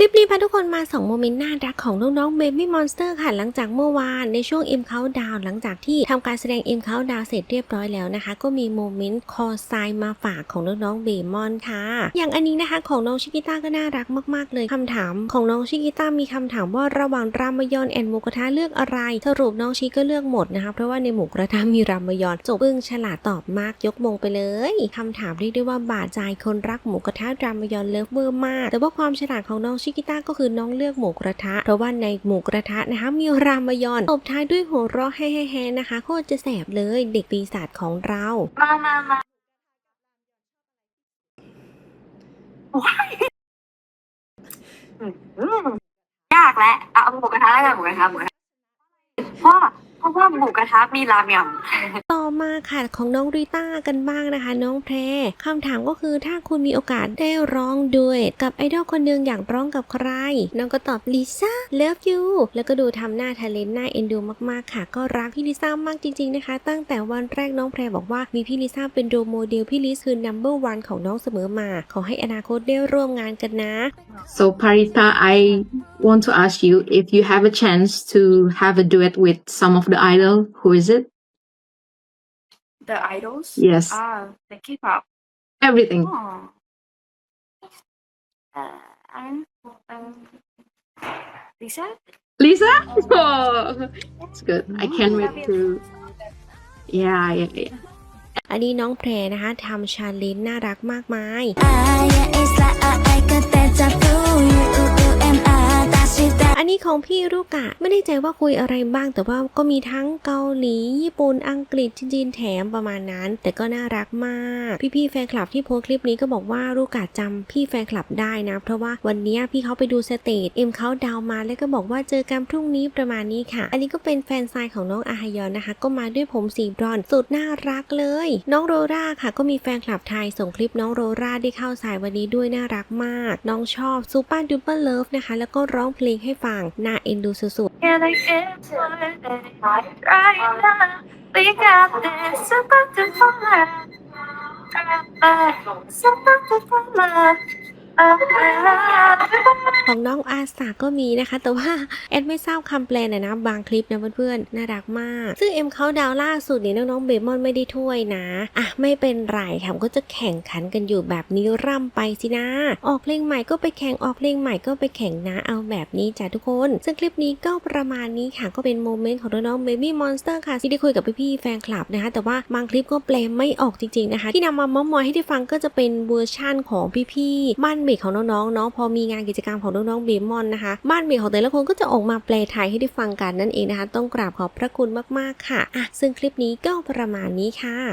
คลิปนี้พาทุกคนมาสองโมเมนต์น่ารักของน้องๆ Baby Monster ค่ะ หลังจากเมื่อวานในช่วง M Countdown หลังจากที่ทำการแสดง M Countdown เสร็จเรียบร้อยแล้วนะคะ ก็มีโมเมนต์คอไซน์มาฝากของน้องๆเบมอนค่ะ อย่างอันนี้นะคะของน้องชิกิต้าก็น่ารักมากๆ เลยคำถามของน้องชิกิต้ามีคำถามว่าระหว่างรามยอนแอนหมูกระทะเลือกอะไรสรุปน้องชิก็เลือกหมดนะคะเพราะว่าในหมูกระทะมีรามยอนจบปึ้งฉลาดตอบมากยกมงไปเลยคำถามเรียกได้ว่าบาดใจคนรักหมูกระทะรามยอนเลิฟเวอร์มาก แต่ว่าความฉลาดของน้องชิิกิต้าก็คือน้องเลือกหมูกระทะ เพราะว่าในหมูกระทะนะคะ มีรามยอนตบท้ายด้วยหัวเราะแฮ่ๆนะคะโคตรจะแสบเลยเด็กปีศาจของเรา มามามาอืมยากแล้วเอาหมูกระทะแล้วกันหมูกระทะหมูกระทะพราะ เพราะว่าหมูกระทะมีรามยอนต่อมาค่ะของน้องริต้ากันบ้างนะคะ น้องแพรคำถามก็คือถ้าคุณมีโอกาสได้ร้องด้วยกับไอดอลคนหนึ่งอยากร้องกับใคร น้องก็ตอบลิซ่าเลิฟยูแล้วก็ดูทำหน้าทะเลนหน้าเอ็นดูมากๆค่ะ ก็รักพี่ลิซ่ามากจริง ๆนะคะ ตั้งแต่วันแรกน้องแพรบอกว่ามีพี่ลิซ่าเป็นโรโมเดลพี่ลิซคือ number one ของน้องเสมอมาขอให้อนาคตได้ร่วมงานกันนะ So Parita, I want to ask you if you have a chance to have a duet with some of the idol, who is it? The idols Yes, ah the K-pop everything. oh uh, I'm um, Lisa Lisa? Oh, that's good. I can't wait to. Yeah, yeah, yeah. อันนี้น้องแพรนะคะทำชาเลนจ์น่ารักมากมาย ของพี่รุกะ ไม่ได้ใจว่าคุยอะไรบ้าง แต่ว่าก็มีทั้งเกาหลี ญี่ปุ่น อังกฤษ จีนแถมประมาณนั้น แต่ก็น่ารักมาก พี่ๆแฟนคลับที่โพสคลิปนี้ก็บอกว่ารุกะจำพี่แฟนคลับได้นะ เพราะว่าวันนี้พี่เขาไปดูสเตจเอ็มเขาดาวมาแล้วก็บอกว่าเจอกันพรุ่งนี้ประมาณนี้ค่ะ อันนี้ก็เป็นแฟนไซน์ของน้องอาฮยอนนะคะ ก็มาด้วยผมสีบรอนสุดน่ารักเลย น้องโรราค่ะ ก็มีแฟนคลับไทยส่งคลิปน้องโรราได้เข้าสายวันนี้ด้วยน่ารักมาก น้องชอบซูเปอร์ดูเปอร์เลิฟนะคะ แล้วก็ร้องเพลงให้ฟังน่าเอ็นดูสุดๆ Can I get to it right now? We got this super duper love. Super duper love. ของน้องอาสาก็มีนะคะ แต่ว่าแอดไม่ทราบคำแปลนะนะบางคลิปนะเพื่อนๆน่ารักมาก ซึ่งเอ็มเขาดาวล่าสุดเนี่ยน้องๆเบมอนไม่ได้ถ้วยนะอะไม่เป็นไรค่ะก็จะแข่งขันกันอยู่แบบนี้ร่ำไปสินะ ออกเพลงใหม่ก็ไปแข่งออกเพลงใหม่ก็ไปแข่งนะเอาแบบนี้จ้ะทุกคน ซึ่งคลิปนี้ก็ประมาณนี้ค่ะก็เป็นโมเมนต์ของน้องๆ Baby Monster ค่ะที่ได้คุยกับพี่ๆแฟนคลับนะคะ แต่ว่าบางคลิปก็แปลไม่ออกจริงๆนะคะ ที่นำมาเมอมอยให้ได้ฟังก็จะเป็นเวอร์ชั่นของพี่ๆบ้านเบรกของน้องๆเนาะพอมีงานกิจกรรมของน้องๆเบมอนนะคะ บ้านเบรกของแต่ละคนก็จะออกมาแปลไทยให้ได้ฟังกันนั่นเองนะคะ ต้องกราบขอบพระคุณมากๆค่ะอะซึ่งคลิปนี้ก็ประมาณนี้ค่ะ